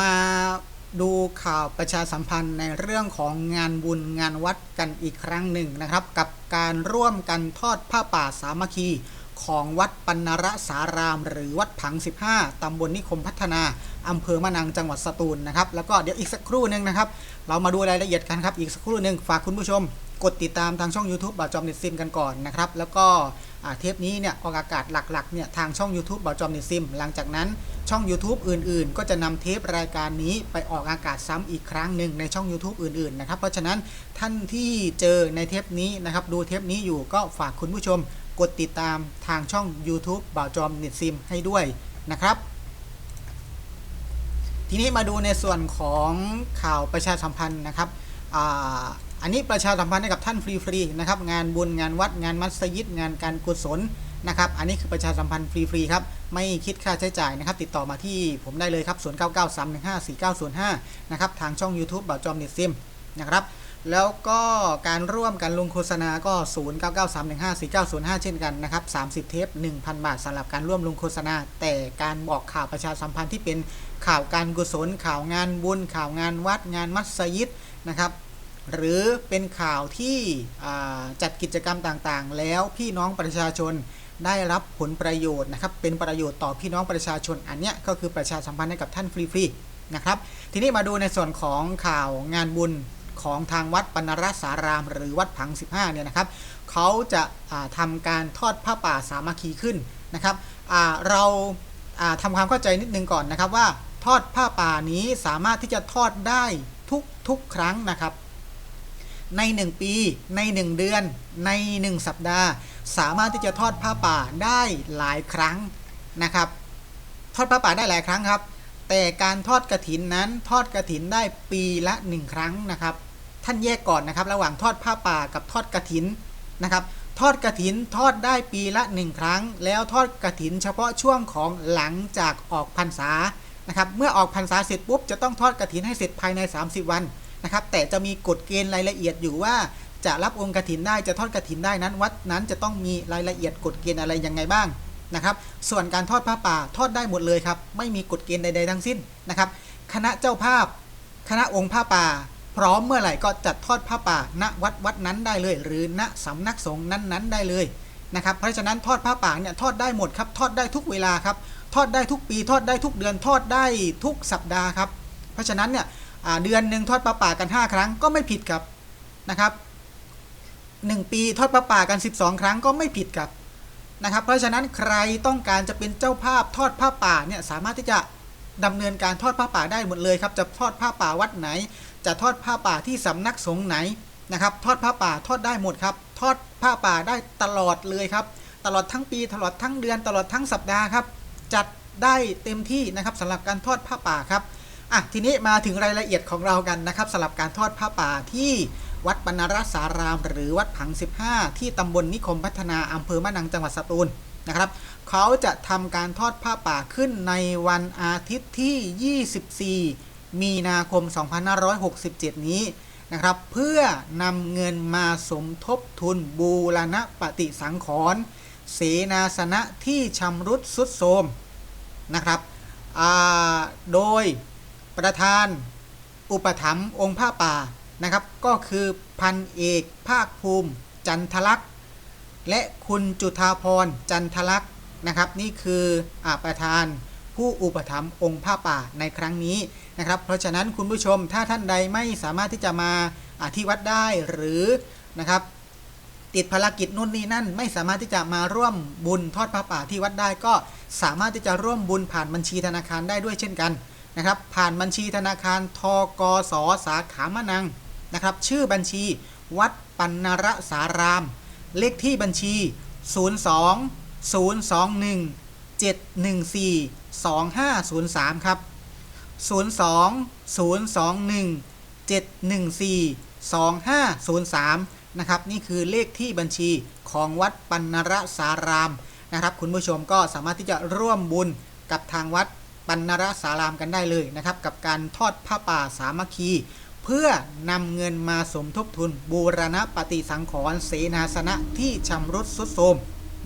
มาดูข่าวประชาสัมพันธ์ในเรื่องของงานบุญงานวัดกันอีกครั้งหนึ่งนะครับ กับการร่วมกันทอดผ้าป่าสามัคคีของวัดปัณระสาราม หรือวัดผัง 15ตำบลนิคมพัฒนาอำเภอมะนังจังหวัดสตูลนะครับ แล้วก็เดี๋ยวอีกสักครู่หนึ่งนะครับ เรามาดูรายละเอียดกันครับ อีกสักครู่หนึ่งฝากคุณผู้ชม กดติดตามทางช่อง YouTube บ่าวจอมเน็ตซิมกันก่อนนะครับ แล้วก็เทปนี้เนี่ยออกอากาศหลักๆเนี่ยทางช่อง YouTube บ่าวจอมเน็ตซิม หลังจากนั้น ช่อง YouTube อื่นๆ ก็จะนำเทปรายการนี้ไปออกอากาศซ้ำอีกครั้งหนึ่งในช่อง YouTube อื่นๆ นะครับ เพราะฉะนั้นท่านที่เจอในเทปนี้นะครับ ดูเทปนี้อยู่ก็ฝากคุณผู้ชมกดติดตามทางช่อง YouTube บ่าวจอมเน็ตซิมให้ด้วยนะครับ ทีนี้มาดูในส่วนของข่าวประชาสัมพันธ์นะครับอ,อันนี้ประชาสัมพันธ์ให้กับท่านฟรีๆนะครับ งานบุญงานวัดงานมัสยิดงานการกุศล นะครับ อันนี้คือประชาสัมพันธ์ฟรีๆครับ ไม่คิดค่าใช้จ่ายนะครับ ติดต่อมาที่ผมได้เลยครับ 0993154905 นะครับ ทางช่อง YouTube บ่าวจอมเน็ตซิมนะครับ แล้วก็การร่วมกันลงโฆษณาก็ 0993154905 เช่นกันนะครับ 30 เทป 1,000 บาทสำหรับการร่วมลงโฆษณา แต่การบอกข่าวประชาสัมพันธ์ที่เป็นข่าวการกุศล ข่าวงานบุญ ข่าวงานวัด งานมัสยิดนะครับหรือเป็นข่าวที่จัดกิจกรรมต่างๆ แล้วพี่น้องประชาชน ได้รับผลประโยชน์นะครับ เป็นประโยชน์ต่อพี่น้องประชาชนอันเนี้ยก็คือประชาสัมพันธ์ให้กับท่านฟรีๆนะครับ ทีนี้มาดูในส่วนของข่าวงานบุญของทางวัดปณรสาราม หรือวัดผัง 15เนี่ยนะครับเขาจะาทำการทอดผ้าป่าสามัคคีขึ้นนะครับเราาทำความเข้าใจนิดนึงก่อนนะครับว่าทอดผ้าป่านี้สามารถที่จะทอดได้ทุกทุกครั้งนะครับ ใน 1 ปี ใน 1 เดือน ใน 1 สัปดาห์ สามารถที่จะทอดผ้าป่าได้หลายครั้งนะครับ ทอดผ้าป่าได้หลายครั้งครับ แต่การทอดกระถินนั้นทอดกระถินได้ปีละ 1 ครั้งนะครับ ท่านแยกก่อนนะครับ ระหว่างทอดผ้าป่ากับทอดกระถินนะครับ ทอดกระถินทอดได้ปีละ 1 ครั้ง แล้วทอดกระถินเฉพาะช่วงของหลังจากออกพรรษานะครับ เมื่อออกพรรษาเสร็จปุ๊บจะต้องทอดกระถินให้เสร็จภายใน 30 วัน นะครับ แต่จะมีกฎเกณฑ์รายละเอียดอยู่ว่าจะรับองค์กระถินได้จะทอดกระถินได้นั้น วัดนั้นจะต้องมีรายละเอียดกฎเกณฑ์อะไรยังไงบ้างนะครับ ส่วนการทอดผ้าป่าทอดได้หมดเลยครับ ไม่มีกฎเกณฑ์ใดๆทั้งสิ้นนะครับ คณะเจ้าภาพ คณะองค์ผ้าป่า พร้อมเมื่อไหร่ก็จัดทอดผ้าป่า ณวัดวัดนั้นได้เลย หรือณสำนักสงฆ์นั้นๆ ได้เลยนะครับ เพราะฉะนั้นทอดผ้าป่าเนี่ยทอดได้หมดครับ ทอดได้ทุกเวลาครับ ทอดได้ทุกปี ทอดได้ทุกเดือน ทอดได้ทุกสัปดาห์ครับ เพราะฉะนั้นเนี่ย เดือนหนึ่งทอดผ้าป่ากัน 5 ครั้งก็ไม่ผิดครับนะครับ 1 ปีทอดผ้าป่ากัน 12 ครั้งก็ไม่ผิดครับนะครับ เพราะฉะนั้นใครต้องการจะเป็นเจ้าภาพทอดผ้าป่าเนี่ยสามารถที่จะดำเนินการทอดผ้าป่าได้หมดเลยครับ จะทอดผ้าป่าวัดไหน จะทอดผ้าป่าที่สำนักสงฆ์ไหนนะครับ ทอดผ้าป่าทอดได้หมดครับ ทอดผ้าป่าได้ตลอดเลยครับ ตลอดทั้งปีตลอดทั้งเดือนตลอดทั้งสัปดาห์ครับ จัดได้เต็มที่นะครับสำหรับการทอดผ้าป่าครับ อะทีนี้มาถึงรายละเอียดของเรากันนะครับสำหรับการทอดผ้าป่าที่วัดปณรสาราม หรือวัดผัง 15 ที่ตำบลนิคมพัฒนาอำเภอมะนังจังหวัดสตูลนะครับเขาจะทำการทอดผ้าป่าขึ้นในวันอาทิตย์ที่ 24 มีนาคม 2567 นี้นะครับ เพื่อนำเงินมาสมทบทุนบูรณะปฏิสังขรณ์เสนาสนะที่ชำรุดสุดโทรมนะครับอ่าโดย ประธาน อุปถัมภ์องค์ผ้าป่านะครับ ก็คือพันเอกภาคภูมิ จันทลักษณ์และคุณจุธาพรจันทลักษณ์นะครับ นี่คืออประธานผู้อุปถัมภ์องค์ผ้าป่าในครั้งนี้นะครับ เพราะฉะนั้นคุณผู้ชมถ้าท่านใดไม่สามารถที่จะมาอ่าที่วัดได้หรือนะครับติดภารกิจนู่นนี่นั่นไม่สามารถที่จะมาร่วมบุญทอดผ้าป่าที่วัดได้ก็สามารถที่จะร่วมบุญผ่านบัญชีธนาคารได้ด้วยเช่นกัน นะครับ ผ่านบัญชีธนาคารทกสสาขามะนังนะครับ ชื่อบัญชีวัดปัณณรสาราม เลขที่บัญชี 02 021 714 2503 ครับ 02 021 714 2503 นะครับ นี่คือเลขที่บัญชีของวัดปัณณรสารามนะครับ คุณผู้ชมก็สามารถที่จะร่วมบุญกับทางวัด ปัณณรสารามกันได้เลยนะครับ กับการทอดผ้าป่าสามัคคี เพื่อนำเงินมาสมทบทุน บูรณะปฏิสังขรณ์เสนาสนะที่ชำรุดสุดโทรม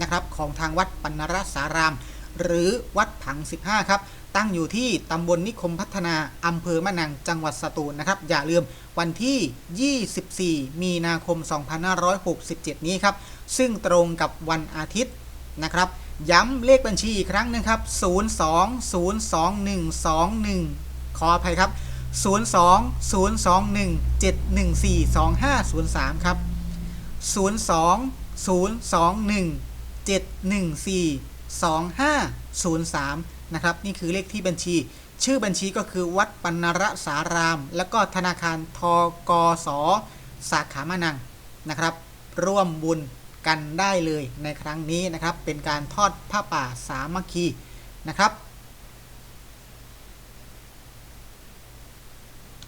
นะครับของทางวัดปัณณรสาราม หรือวัดผัง 15 ครับ ตั้งอยู่ที่ตำบลนิคมพัฒนาอำเภอมะนังจังหวัดสตูลนะครับ อย่าลืมวันที่ 24 มีนาคม 2567 นี้ครับ ซึ่งตรงกับวันอาทิตย์นะครับ ย้ำเลขบัญชีอีกครั้งหนึงครับ 02-02121 ขออภัยครับ 02-021-714-2503 ครับ 02-021-714-2503 นะครับ นี่คือเลขที่บัญชี ชื่อบัญชีก็คือวัดปัณรสาราม แล้วก็ธนาคารทกส สาขามะนังนะครับ ร่วมบุญ กันได้เลยในครั้งนี้นะครับ เป็นการทอดผ้าป่าสามัคคีนะครับ